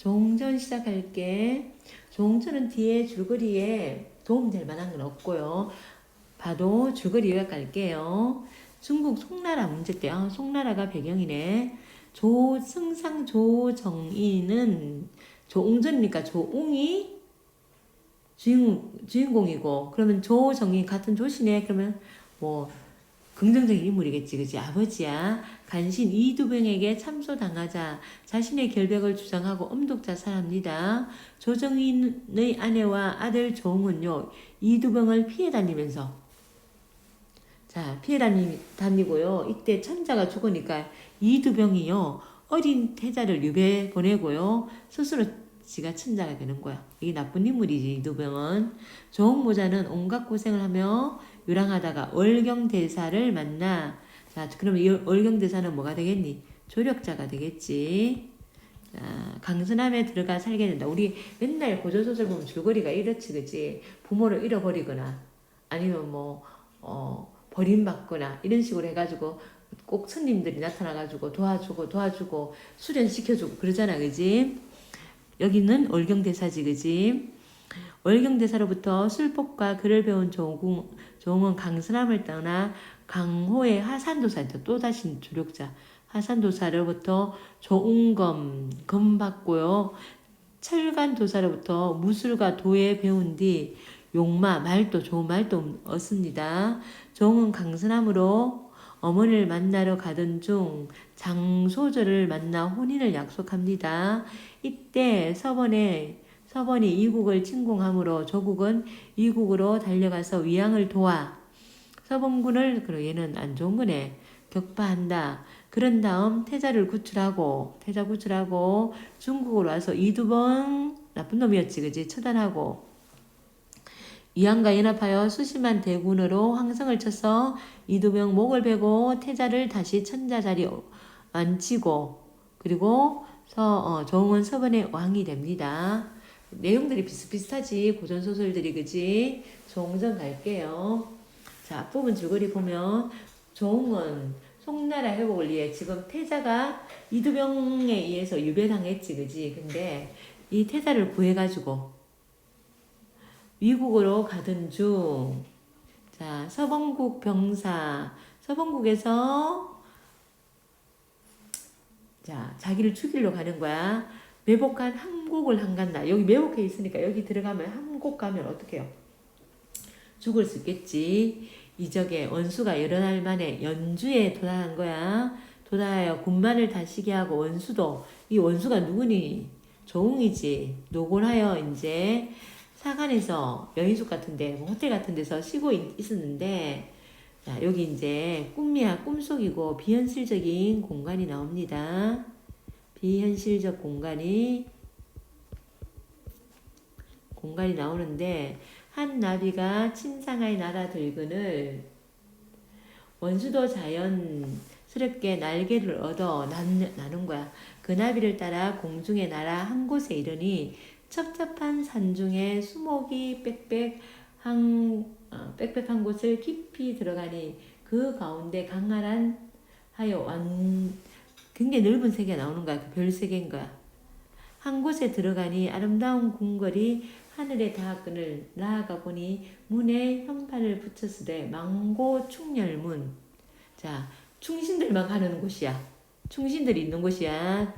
종전 시작할게. 종전은 뒤에 줄거리에 도움될 만한 건 없고요. 봐도 줄거리 요약할게요. 중국 송나라 문제 때, 아, 송나라가 배경이네. 조 승상 조정희는 조웅전이니까 조웅이 주인, 주인공이고, 그러면 조정희 같은 조시네. 그러면 뭐, 긍정적인 인물이겠지, 그지? 아버지야. 간신 이두병에게 참소당하자 자신의 결백을 주장하고 엄독자 살합니다. 조정희의 아내와 아들 조응은요, 이두병을 피해 다니면서 자, 피해 다니, 다니고요. 이때 천자가 죽으니까 이두병이요. 어린 태자를 유배 보내고요. 스스로 지가 천자가 되는 거야. 이게 나쁜 인물이지, 이두병은. 조홍모자는 온갖 고생을 하며 유랑하다가 월경대사를 만나. 자, 그러면 이 월경대사는 뭐가 되겠니? 조력자가 되겠지. 자, 강선함에 들어가 살게 된다. 우리 맨날 고전소설 보면 줄거리가 이렇지, 그지? 부모를 잃어버리거나, 아니면 뭐, 어, 버림받거나 이런 식으로 해가지고 꼭 손님들이 나타나가지고 도와주고 도와주고 수련시켜주고 그러잖아 그지 여기는 월경대사지 그지 월경대사로부터 술법과 글을 배운 조공, 조공은 강선함을 떠나 강호의 하산도사한테 또다시 조력자 하산도사로부터 조웅검 검 받고요 철간도사로부터 무술과 도에 배운 뒤 용마, 말도, 좋은 말도 얻습니다. 종은 강선함으로 어머니를 만나러 가던 중 장소절을 만나 혼인을 약속합니다. 이때 서번에 서번이 이국을 침공함으로 조국은 이국으로 달려가서 위양을 도와 서번군을 그러 얘는 안 좋은 거네 격파한다. 그런 다음 태자를 구출하고 태자 구출하고 중국으로 와서 이두번 나쁜 놈이었지 그지 처단하고 이항과 연합하여 수심한 대군으로 황성을 쳐서 이두병 목을 베고 태자를 다시 천자 자리 앉히고 그리고 서 어, 정은 서번의 왕이 됩니다. 내용들이 비슷비슷하지 고전 소설들이 그지 종전 갈게요. 자 앞부분 줄거리 보면 종은 송나라 회복을 위해 지금 태자가 이두병에 의해서 유배당했지 그지 근데 이 태자를 구해가지고 위국으로 가던 중, 자, 서범국 병사, 서범국에서, 자, 자기를 죽이러 가는 거야. 매복한 함 곡을 한 간다. 여기 매복해 있으니까 여기 들어가면 함곡 가면 어떡해요? 죽을 수 있겠지. 이적에 원수가 여러 날 만에 연주에 도달한 거야. 도달하여 군만을 다시게 하고 원수도, 이 원수가 누구니? 조웅이지. 노곤하여 이제 사관에서 여인숙 같은데 뭐 호텔 같은 데서 쉬고 있, 었는데 자, 여기 이제 꿈이야 꿈속이고 비현실적인 공간이 나옵니다. 비현실적 공간이 공간이 나오는데 한 나비가 침상하에 날아들근을 원수도 자연스럽게 날개를 얻어 나는 거야. 그 나비를 따라 공중에 날아 한 곳에 이르니 첩첩한 산 중에 수목이 빽빽 한 어, 빽빽한 곳을 깊이 들어가니 그 가운데 강하란 하여 완 굉장히 넓은 세계가 나오는 거야. 그 별 세계인 거야. 한 곳에 들어가니 아름다운 궁궐이 하늘에 닿았거늘 나아가 보니 문에 현판을 붙였으되 망고 충렬문. 자, 충신들만 가는 곳이야. 충신들이 있는 곳이야.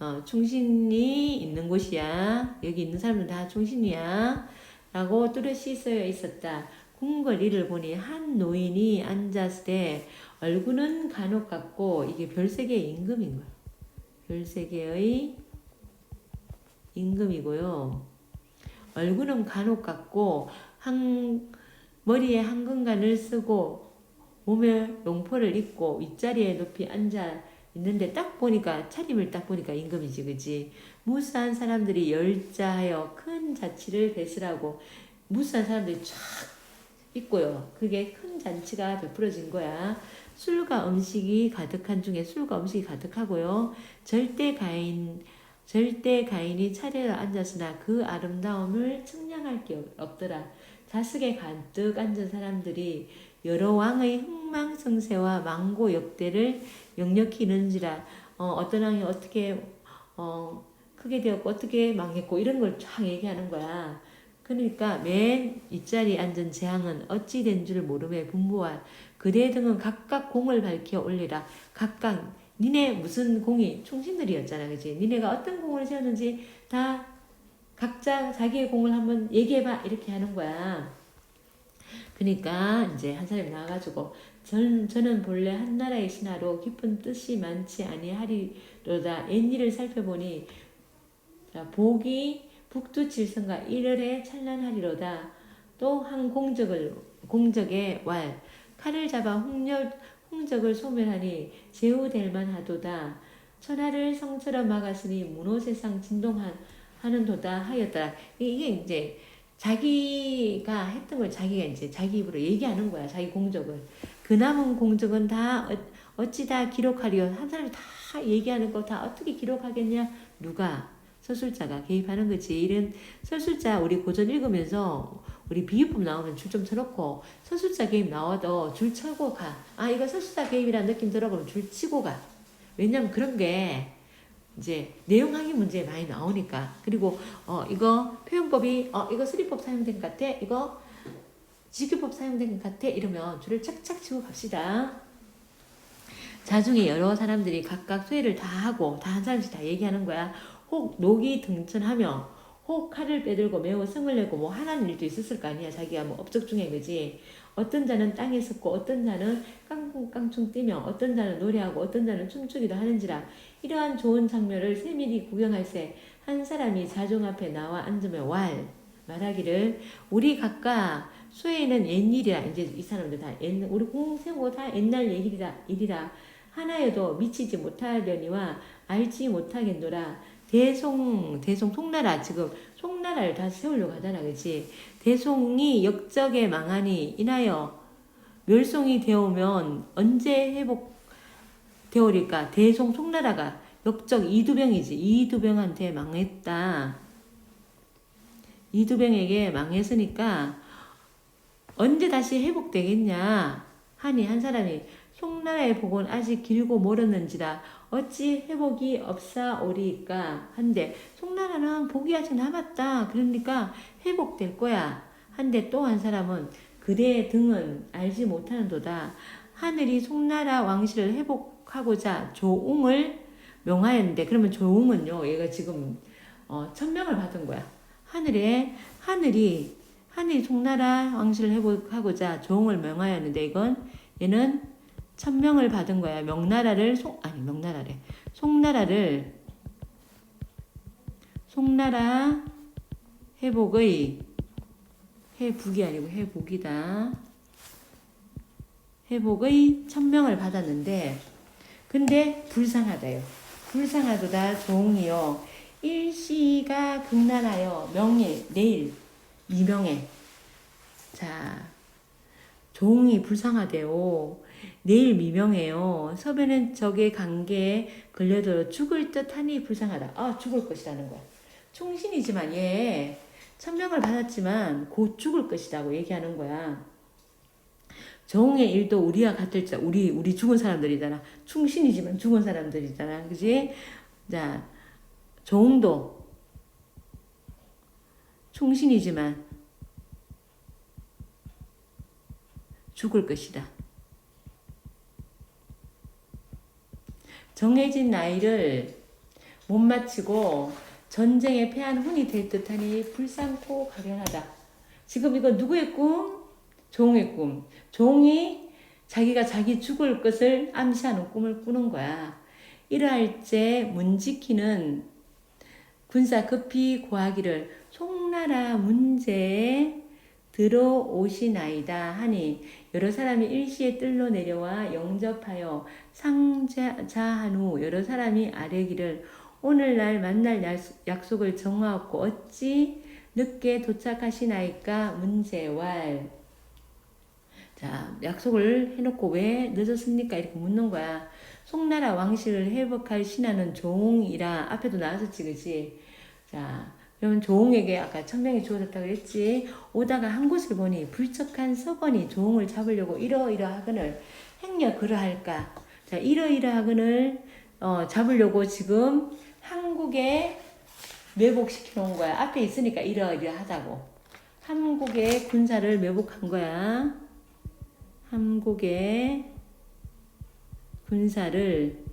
어, 충신이 있는 곳이야. 여기 있는 사람들 다 충신이야. 라고 뚜렷이 쓰여 있었다. 궁궐이를 보니 한 노인이 앉았을 때 얼굴은 간혹 같고 이게 별세계의 임금인 거야. 별세계의 임금이고요. 얼굴은 간혹 같고 한 머리에 한근간을 쓰고 몸에 용포를 입고 윗자리에 높이 앉아 있는데 딱 보니까 차림을 딱 보니까 임금이지 그지? 무수한 사람들이 열자하여 큰 자치를 베풀하고 무수한 사람들이 쫙 있고요. 그게 큰 잔치가 베풀어진 거야. 술과 음식이 가득한 중에 술과 음식이 가득하고요. 절대 가인 절대 가인이 차례로 앉았으나 그 아름다움을 측량할 게 없더라 자숙에 가득 앉은 사람들이 여러 왕의 흥망성쇠와 망고 역대를 역력히 이는지라 어, 어떤 왕이 어떻게 어, 크게 되었고 어떻게 망했고 이런 걸 쫙 얘기하는 거야. 그러니까 맨 윗자리에 앉은 재앙은 어찌 된 줄 모름에 분부와 그대 등은 각각 공을 밝혀 올리라. 각각 니네 무슨 공이 충신들이었잖아, 그지? 니네가 어떤 공을 세웠는지 다 각자 자기의 공을 한번 얘기해봐 이렇게 하는 거야. 그러니까 이제 한 사람이 나와가지고 전, 저는 본래 한 나라의 신하로 깊은 뜻이 많지 아니하리로다 옛일을 살펴보니 자, 복이 북두칠성과 일월에 찬란하리로다 또 한 공적을 공적의 왈 칼을 잡아 홍렬 홍적을 소멸하니 제후될 만하도다. 천하를 성처럼 막았으니 문호세상 진동한 하는 도다 하였다 이게 이제 자기가 했던 걸 자기가 이제 자기 입으로 얘기하는 거야 자기 공적을. 그 남은 공적은 다 어- 어찌 다 기록하리요? 한 사람이 다 얘기하는 거 다 어떻게 기록하겠냐? 누가? 서술자가 개입하는 거지. 이런 서술자 우리 고전 읽으면서 우리 비유법 나오면 줄 좀 쳐놓고 서술자 개입 나와도 줄 쳐고 가. 아 이거 서술자 개입이라는 느낌 들어보면 줄 치고 가. 왜냐면 그런 게 이제 내용 항의 문제에 많이 나오니까 그리고 어 이거 표현법이 어 이거 수리법 사용된 것 같아 이거 지규법 사용된 것 같아 이러면 줄을 착착 치고 갑시다. 자중에 여러 사람들이 각각 소회를 다 하고 다 한 사람씩 다 얘기하는 거야. 혹 녹이 등천하며 혹 칼을 빼들고 매우 성을 내고 뭐 하나는 일도 있었을 거 아니야. 자기가 뭐 업적 중에 그지? 어떤 자는 땅에 섰고 어떤 자는 깡충깡충 뛰며 어떤 자는 노래하고 어떤 자는 춤추기도 하는지라 이러한 좋은 장면을 세밀히 구경할새 한 사람이 자종 앞에 나와 앉으며 왈 말하기를 우리 각각 수혜는 옛일이라. 이제 이 사람들 다 옛, 우리 공생고 다 옛날 얘기라 일이라 하나여도 미치지 못하려니와 알지 못하겠노라 대송 대송 송나라 지금 송나라를 다 세우려고 하잖아 그지 대송이 역적에 망하니 인하여 멸송이 되오면 언제 회복되오리까? 대송 송나라가 역적 이두병이지. 이두병한테 망했다. 이두병에게 망했으니까 언제 다시 회복되겠냐? 하니 한 사람이 송나라의 복은 아직 길고 멀었는지라 어찌 회복이 없사오리까 한데 송나라는 복이 아직 남았다 그러니까 회복될 거야. 한데 또 한 사람은 그대의 등은 알지 못하는도다. 하늘이 송나라 왕실을 회복하고자 조웅을 명하였는데 그러면 조웅은요 얘가 지금 어, 천명을 받은 거야. 하늘에 하늘이 하늘이 송나라 왕실을 회복하고자 조웅을 명하였는데 이건 얘는 천명을 받은 거야. 명나라를 송 아니 명나라래. 송나라를 송나라 회복의 회복이 아니고 회복이다. 회복의 천명을 받았는데 근데 불쌍하다요. 불쌍하도다 종이요. 일시가 극난하여 명일 내일 미명에 자 종이 불쌍하대요. 내일 미명해요. 서변은 적의 관계에 걸려들어 죽을 듯하니 불쌍하다. 아 죽을 것이라는 거야. 충신이지만 얘 천명을 받았지만 곧 죽을 것이라고 얘기하는 거야. 정의 일도 우리와 같을 자 우리 우리 죽은 사람들이잖아. 충신이지만 죽은 사람들이잖아. 그지? 자 정도 충신이지만 죽을 것이다. 정해진 나이를 못 마치고 전쟁에 패한 훈이 될 듯하니 불쌍고 가련하다. 지금 이거 누구의 꿈? 종의 꿈. 종이 자기가 자기 죽을 것을 암시하는 꿈을 꾸는 거야. 이러할 때 문지키는 군사 급히 고하기를 송나라 문제에 들어오시나이다 하니 여러 사람이 일시에 뜰로 내려와 영접하여 상자한 후 여러 사람이 아뢰기를 오늘날 만날 약속을 정하옵고 어찌 늦게 도착하시나이까 문제왈. 자 약속을 해놓고 왜 늦었습니까? 이렇게 묻는 거야. 송나라 왕실을 회복할 신하는 종이라 앞에도 나왔었지 그지. 자 그러면 조홍에게 아까 천명이 주어졌다 그랬지. 오다가 한 곳을 보니 불척한 서번이 조홍을 잡으려고 이러이러하거늘 행여 그러할까. 자 이러이러하거늘 어, 잡으려고 지금 한국에 매복시켜 놓은 거야. 앞에 있으니까 이러이러하다고. 한국의 군사를 매복한 거야. 한국의 군사를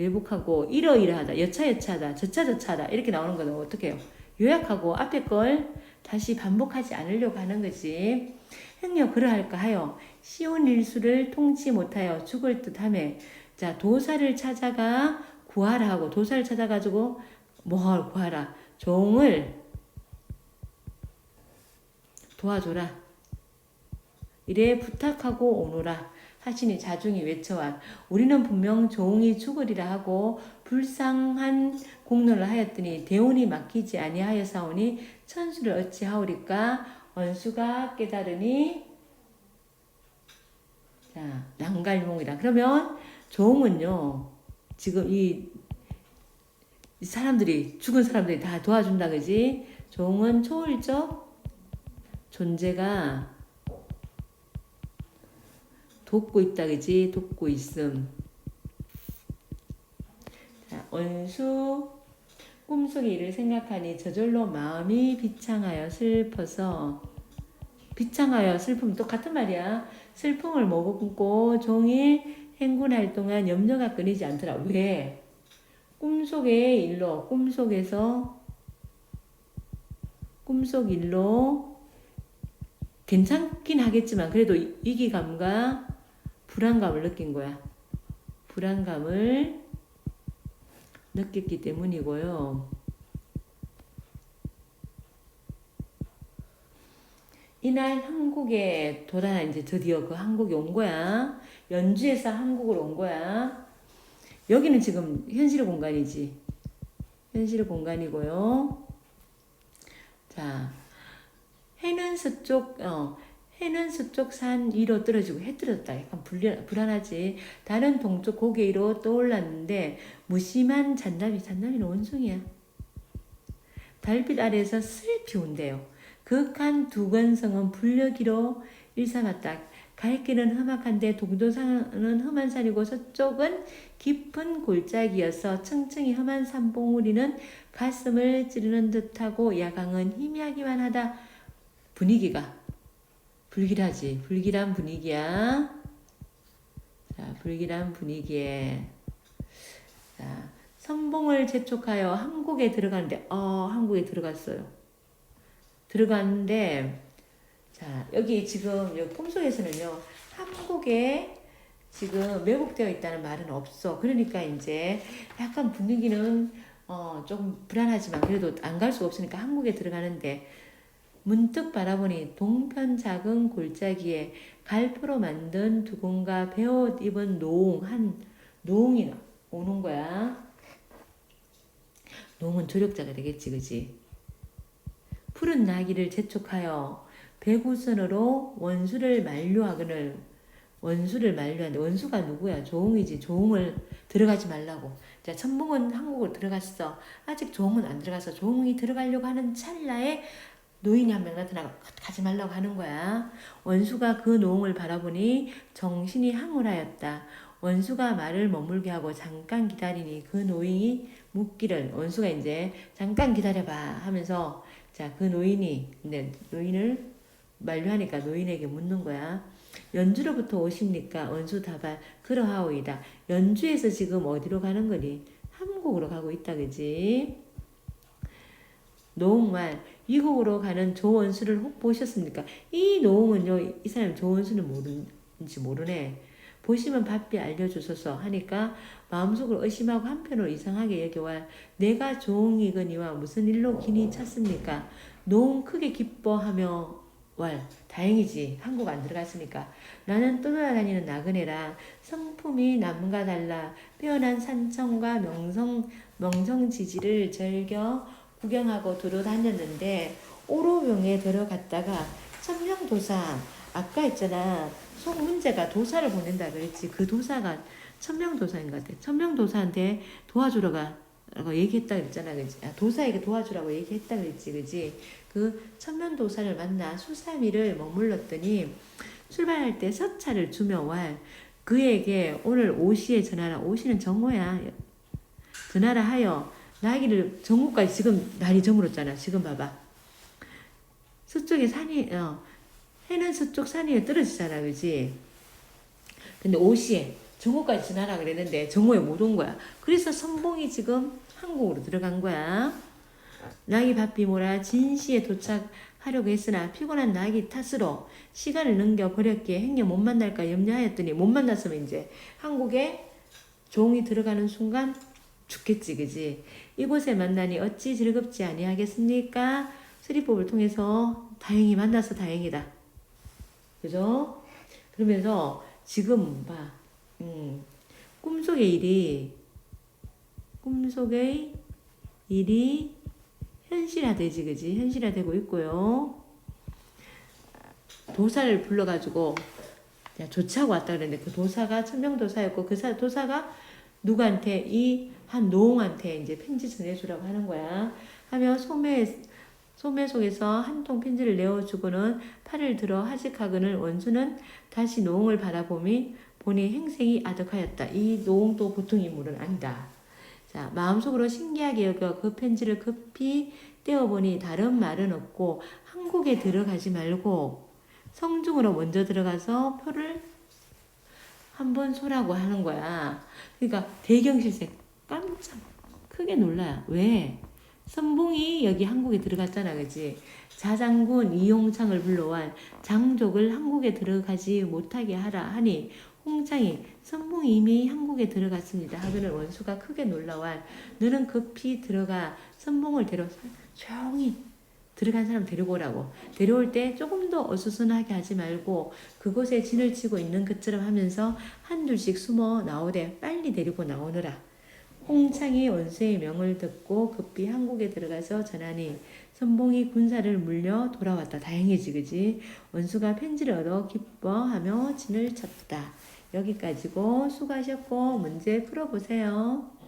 매복하고 이러이러하다, 여차여차하다, 저차저차하다 이렇게 나오는 거는 어떻게 해요? 요약하고 앞에 걸 다시 반복하지 않으려고 하는 거지. 행여 그러할까 하여 시온 일수를 통치 못하여 죽을 듯하며 자 도사를 찾아가 구하라 하고 도사를 찾아가지고 뭘 구하라 종을 도와줘라 이래 부탁하고 오노라 하시니 자중이 외쳐와 우리는 분명 종이 죽으리라 하고 불쌍한 공로를 하였더니 대운이 맡기지 아니하여 사오니 천수를 어찌하오리까? 원수가 깨달으니? 자 난갈몽이라 그러면 종은요 지금 이, 이 사람들이 죽은 사람들이 다 도와준다 그지? 종은 초월적 존재가 돕고 있다 그지? 돕고 있음. 자 원수 꿈속의 일을 생각하니 저절로 마음이 비창하여 슬퍼서. 비창하여 슬픔 또 같은 말이야. 슬픔을 머금고 종일 행군할 동안 염려가 끊이지 않더라. 왜? 꿈속의 일로 꿈속에서 꿈속 일로 괜찮긴 하겠지만 그래도 위기감과 불안감을 느낀 거야. 불안감을 느꼈기 때문이고요. 이날 한국에 돌아 이제 드디어 그 한국에 온 거야. 연주에서 한국으로 온 거야. 여기는 지금 현실 공간이지. 현실 공간이고요. 자, 해는 서쪽, 어, 해는 서쪽 산 위로 떨어지고 해 떨어졌다. 약간 불안, 불안하지. 다른 동쪽 고개 위로 떠올랐는데 무심한 잔나비, 잔나비는 원숭이야. 달빛 아래에서 슬피 운대요. 극한 두건성은 불려기로 일삼았다. 갈 길은 험악한데 동도산은 험한 산이고 서쪽은 깊은 골짜기여서 층층이 험한 산봉우리는 가슴을 찌르는 듯하고 야광은 희미하기만 하다. 분위기가 불길하지. 불길한 분위기야. 자, 불길한 분위기에. 자, 선봉을 재촉하여 한국에 들어가는데, 어, 한국에 들어갔어요. 들어갔는데, 자, 여기 지금, 여기 꿈속에서는요, 한국에 지금 매복되어 있다는 말은 없어. 그러니까 이제 약간 분위기는 어, 조금 불안하지만 그래도 안 갈 수가 없으니까 한국에 들어가는데 문득 바라보니 동편 작은 골짜기에 갈포로 만든 두공과 베옷 입은 노웅 한 노웅이 오는 거야. 노웅은 조력자가 되겠지, 그지? 푸른 나귀를 재촉하여 배구선으로 원수를 만류하거늘 원수를 만류하는데 원수가 누구야? 조웅이지. 조웅을 들어가지 말라고. 자, 천봉은 한국으로 들어갔어. 아직 조웅은 안 들어가서 조웅이 들어가려고 하는 찰나에 노인이 한 명 나타나고 가지 말라고 하는 거야. 원수가 그 노웅을 바라보니 정신이 항울하였다. 원수가 말을 머물게 하고 잠깐 기다리니 그 노인이 묻기를 원수가 이제 잠깐 기다려봐 하면서 자 그 노인이 근데 노인을 만류하니까 노인에게 묻는 거야. 연주로부터 오십니까? 원수 답할 그러하오이다. 연주에서 지금 어디로 가는 거니? 한국으로 가고 있다 그지? 노웅말 미국으로 가는 조원수를 혹 보셨습니까? 이 노웅은요 이 사람 조원수는 모르는지 모르네. 보시면 바삐 알려주소서 하니까 마음속으로 의심하고 한편으로 이상하게 여겨와 내가 조웅이거니와 무슨 일로 기니 찾습니까? 노웅 크게 기뻐하며 왈 다행이지 한국 안 들어갔으니까 나는 떠돌아다니는 나그네라 성품이 남과 달라 빼어난 산청과 명성 명성지지를 즐겨 구경하고 돌아다녔는데 오로병에 들어갔다가 천명도사 아까 있잖아. 속 문제가 도사를 보낸다 그랬지. 그 도사가 천명도사인 것 같아. 천명도사한테 도와주러 가 라고 얘기했다 그랬잖아 그지? 아, 도사에게 도와주라고 얘기했다 그랬지 그지? 그 천명도사를 만나 수삼일을 머물렀더니 출발할 때 서차를 주며 와. 그에게 오늘 오시에 전하라. 오시는 정오야. 전하라 하여 나기를 정오까지 지금 날이 저물었잖아. 지금 봐봐. 서쪽에 산이 어, 해는 서쪽 산 위에 떨어지잖아, 그지? 근데 오시에 정오까지 지나라 그랬는데 정오에 못 온 거야. 그래서 선봉이 지금 한국으로 들어간 거야. 낙이 바삐 몰아 진시에 도착하려고 했으나 피곤한 낙이 탓으로 시간을 넘겨 버렸기에 행여 못 만날까 염려하였더니 못 만났으면 이제 한국에 종이 들어가는 순간 죽겠지, 그지? 이곳에 만나니 어찌 즐겁지 아니하겠습니까? 수리법을 통해서 다행히 만나서 다행이다. 그죠? 그러면서 지금 봐, 음, 꿈속의 일이 꿈속의 일이 현실화되지, 그지? 현실화되고 있고요. 도사를 불러가지고 야, 조차고 왔다 그랬는데 그 도사가 천명도사였고 그 사, 도사가 누구한테 이 한 노홍한테 이제 편지 전해주라고 하는 거야. 하며 소매 소매 속에서 한 통 편지를 내어주고는 팔을 들어 하직하거늘 원수는 다시 노홍을 바라보미 보니 행색이 아득하였다. 이 노홍도 보통 인물은 아니다. 자 마음속으로 신기하게 여겨 그 편지를 급히 떼어보니 다른 말은 없고 한국에 들어가지 말고 성중으로 먼저 들어가서 표를 한번 소라고 하는 거야. 그러니까 대경실세 깜짝 크게 놀라요. 왜? 선봉이 여기 한국에 들어갔잖아, 그지? 자장군 이용창을 불러와 장족을 한국에 들어가지 못하게 하라 하니 홍창이 선봉이 이미 한국에 들어갔습니다. 하고는 원수가 크게 놀라와 너는 급히 들어가 선봉을 데려 조용히 들어간 사람 데리고 오라고. 데려올 때 조금 더 어수선하게 하지 말고 그곳에 진을 치고 있는 것처럼 하면서 한둘씩 숨어 나오되 빨리 데리고 나오너라. 홍창이 원수의 명을 듣고 급히 한국에 들어가서 전하니 선봉이 군사를 물려 돌아왔다. 다행이지, 그지? 원수가 편지를 얻어 기뻐하며 진을 쳤다. 여기까지고 수고하셨고 문제 풀어보세요.